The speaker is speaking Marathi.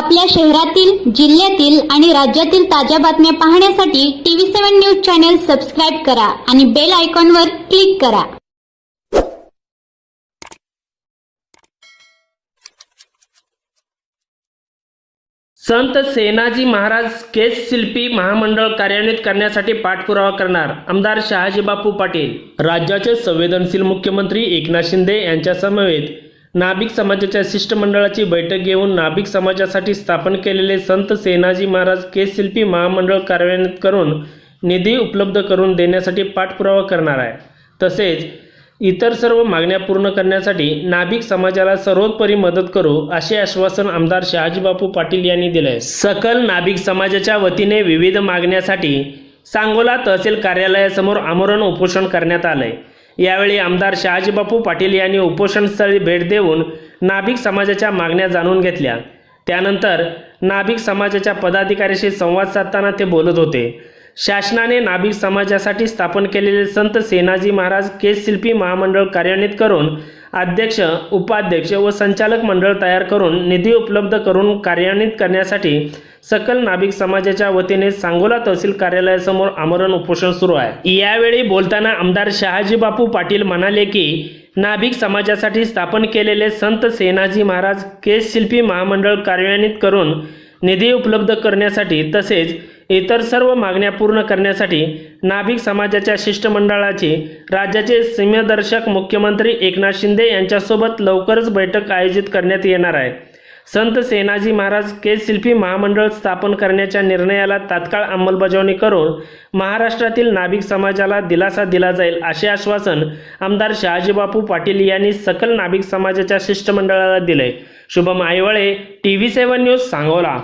आपल्या शहरातील जिल्ह्यातील आणि राज्यातील ताज्या बातम्या पाहण्यासाठी TV seven news channel subscribe करा आणि बेल आयकॉनवर क्लिक करा. संत सेनाजी महाराज केस शिल्पी महामंडळ कार्यान्वित करण्यासाठी पाठपुरावा करणार आमदार शहाजी बापू पाटील. राज्याचे संवेदनशील मुख्यमंत्री एकनाथ शिंदे यांच्या समवेत नाभिक समाजाच्या शिष्टमंडळाची बैठक घेऊन नाभिक समाजासाठी स्थापन केलेले संत सेनाजी महाराज केसशिल्पी महामंडळ कार्यान्वित करून निधी उपलब्ध करून देण्यासाठी पाठपुरावा करणार आहे. तसेच इतर सर्व मागण्या पूर्ण करण्यासाठी नाभिक समाजाला सर्वोपरी मदत करू असे आश्वासन आमदार शहाजीबापू पाटील यांनी दिले. सकल नाभिक समाजाच्या वतीने विविध मागण्यासाठी सांगोला तहसील कार्यालयासमोर आमरण उपोषण करण्यात आलंय. यावेळी आमदार शहाजीबापू पाटील यांनी उपोषणस्थळी भेट देऊन नाभिक समाजाच्या मागण्या जाणून घेतल्या. त्यानंतर नाभिक समाजाच्या पदाधिकाऱ्याशी संवाद साधताना ते बोलत होते. शासनाने नाभिक समाजासाठी स्थापन केलेले संत सेनाजी महाराज केस शिल्पी महामंडळ कार्यान्वित करून अध्यक्ष उपाध्यक्ष व संचालक मंडळ तयार करून निधी उपलब्ध करून कार्यान्वित करण्यासाठी सकल नाभिक समाजाच्या वतीने सांगोला तहसील कार्यालयासमोर आमरण उपोषण सुरू आहे. यावेळी बोलताना आमदार शहाजी बापू पाटील म्हणाले की नाभिक समाजासाठी स्थापन केलेले संत सेनाजी महाराज केस शिल्पी महामंडळ कार्यान्वित करून निधी उपलब्ध करण्यासाठी तसेच इतर सर्व मागण्या पूर्ण करण्यासाठी नाभिक समाजाच्या शिष्टमंडळाची राज्याचे सीमदर्शक मुख्यमंत्री एकनाथ शिंदे यांच्यासोबत लवकरच बैठक आयोजित करण्यात येणार आहे. संत सेनाजी महाराज केस शिल्पी महामंडळ स्थापन करण्याच्या निर्णयाला तात्काळ अंमलबजावणी करून महाराष्ट्रातील नाभिक समाजाला दिलासा दिला जाईल असे आश्वासन आमदार शहाजीबापू पाटील यांनी सकल नाभिक समाजाच्या शिष्टमंडळाला दिले. Shubham Aywale T V seven news Sangola.